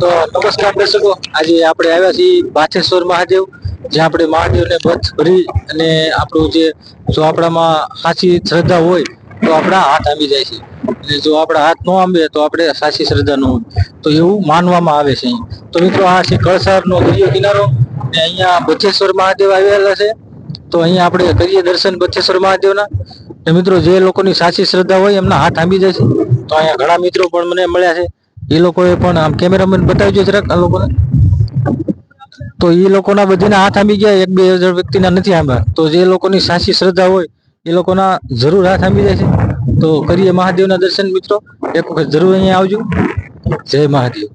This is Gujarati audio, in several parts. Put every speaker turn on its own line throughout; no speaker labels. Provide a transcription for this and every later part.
તો નમસ્કાર દર્શકો. આજે આપણે આવ્યા છીએ બાથેશ્વર મહાદેવ, જ્યાં આપણે મહાદેવને બથ ભરી અને આપણું જે જો આપણામાં સાચી શ્રદ્ધા હોય, તો આપણા હાથ આંબી જાય છે. અને જો આપણા હાથ ન આંબે, તો આપણે સાચી શ્રદ્ધા ન હોય. તો એવું માનવામાં આવે છે. તો મિત્રો, આ છે કળસારનો દરિયો કિનારો. અને અહીંયા બથેશ્વર મહાદેવ આવેલા છે. તો અહીંયા આપણે કરીએ દર્શન બથેશ્વર મહાદેવના. મિત્રો, જે લોકોની સાચી શ્રદ્ધા હોય, એમના હાથ આંબી જાય છે. તો અહીંયા ઘણા મિત્રો પણ મને મળ્યા છે. એ લોકોએ પણ આમ કેમેરામેન બતાવજો જરાક આ લોકોને. તો એ લોકોના બધાના હાથ આંબી ગયા, એક બે હજાર વ્યક્તિના નથી આંબ્યા તો જે લોકોની સાચી શ્રદ્ધા હોય, એ લોકોના જરૂર હાથ આંબી જાય છે. તો કરીએ મહાદેવના દર્શન મિત્રો. એક વખત જરૂર અહીંયા આવજો. જય મહાદેવ.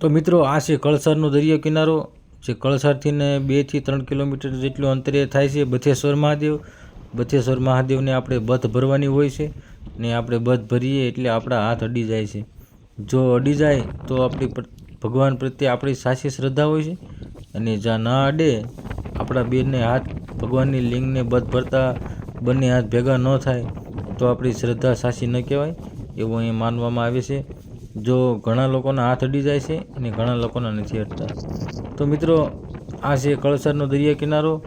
તો મિત્રો, આ છે કળસરનો દરિયો કિનારો, જે કળસારથી ને બેથી ત્રણ કિલોમીટર જેટલું અંતરે થાય છે બથેશ્વર મહાદેવ. બથેશ્વર મહાદેવને આપણે બથ ભરવાની હોય છે. ને આપણે બધ ભરીએ એટલે આપણા હાથ અડી જાય છે. જો અડી જાય તો આપણી ભગવાન પ્રત્યે આપણી સાચી શ્રદ્ધા હોય છે અને જ્યાં ના અડે, આપણા બેને હાથ, ભગવાનની લિંગને બધ ભરતા બંને હાથ ભેગા ન થાય, તો આપણી શ્રદ્ધા સાચી ન કહેવાય એવું અહીં માનવામાં આવે છે. જો ઘણા લોકોના હાથ અડી જાય છે અને ઘણા લોકોના નથી અડતા. તો મિત્રો, આ છે કળસરનો દરિયા કિનારો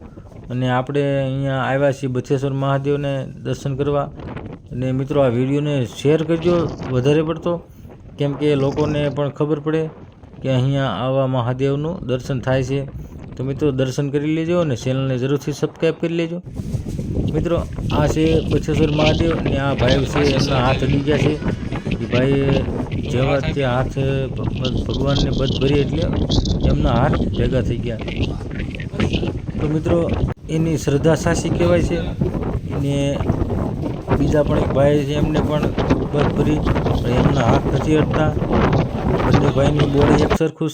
અને આપણે અહીંયા આવ્યા છીએ બથેશ્વર મહાદેવને દર્શન કરવા. અને મિત્રો આ વિડીયોને શેર કરજો વધારે પડતો, કેમ કે લોકોને પણ ખબર પડે કે અહીંયા આવા મહાદેવનું દર્શન થાય છે. તો મિત્રો દર્શન કરી લેજો અને ચેનલને જરૂરથી સબસ્ક્રાઈબ કરી લેજો. મિત્રો, આ છે બછેશ્વર મહાદેવ અને આ ભાઈ છે એમના હાથ અડી ગયા છે. એ ભાઈ જેવા તે હાથ ભગવાનને બધ ભરી એટલે એમના હાથ ભેગા થઈ ગયા. તો મિત્રો, એની શ્રદ્ધા સાચી કહેવાય છે. અને બીજા પણ એક ભાઈ છે એમને પણ બધ ભરી પણ એમના હાથ નથી હટતા. બંને ભાઈની બોડી એક સરખું